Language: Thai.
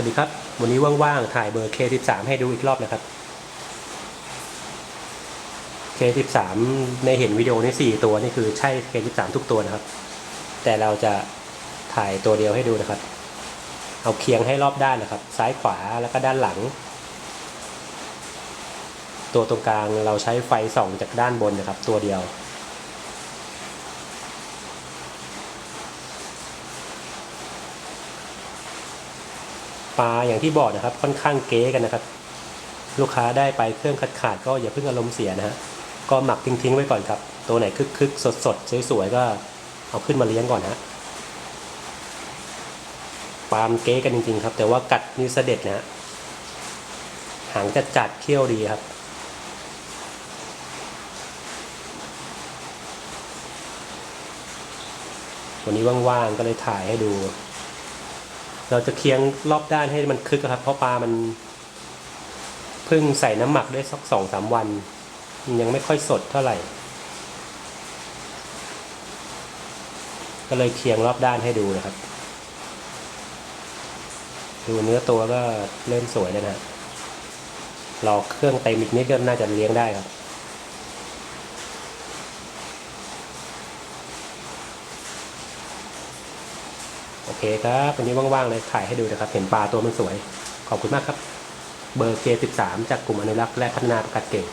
วัสดีครับ วันนี้ว่างๆ ถ่ายเบอร์ K13 ให้ดูอีกรอบนะครับ K13 ในเห็นวิดีโอนี่4ตัวนี่คือใช่ K13 ทุกตัวนะครับ แต่เราจะถ่ายตัวเดียวให้ดูนะครับ เอาเคียงให้รอบด้านนะครับ ซ้ายขวาแล้วก็ด้านหลัง ตัวตรงกลางเราใช้ไฟส่องจากด้านบนนะครับ ตัวเดียว ปลาอย่างที่บอกนะครับ ค่อนข้างเก๊กันนะครับ ลูกค้าได้ไปเครื่องขาดขาดก็อย่าเพิ่งอารมณ์เสียนะฮะก็หมักทิ้งๆไว้ก่อนครับ ตัวไหนคึกๆสดๆสวยๆก็เอาขึ้นมาเลี้ยงก่อนฮะปลามเก๊กันจริงๆครับ แต่ว่ากัดนี่เสด็จนะฮะหางจะจัดเขี้ยวดีครับวันนี้ว่างๆก็เลยถ่ายให้ดู เราจะเคียงรอบด้านให้มันคึกอะครับ เพราะปลามันเพิ่งใส่น้ำหมักได้สักสองสามวัน ยังไม่ค่อยสดเท่าไหร่ ก็เลยเคียงรอบด้านให้ดูนะครับ ดูเนื้อตัวก็เริ่มสวยแล้วนะฮะรอเครื่องเต็มอีกนิดก็น่าจะเลี้ยงได้ครับ โอเคครับวันนี้ว่างๆเลยถ่ายให้ดูนะครับ เห็นปลาตัวมันสวย ขอบคุณมากครับ เบอร์ K13 จากกลุ่มอนุรักษ์และพัฒนาประกาศเก่ง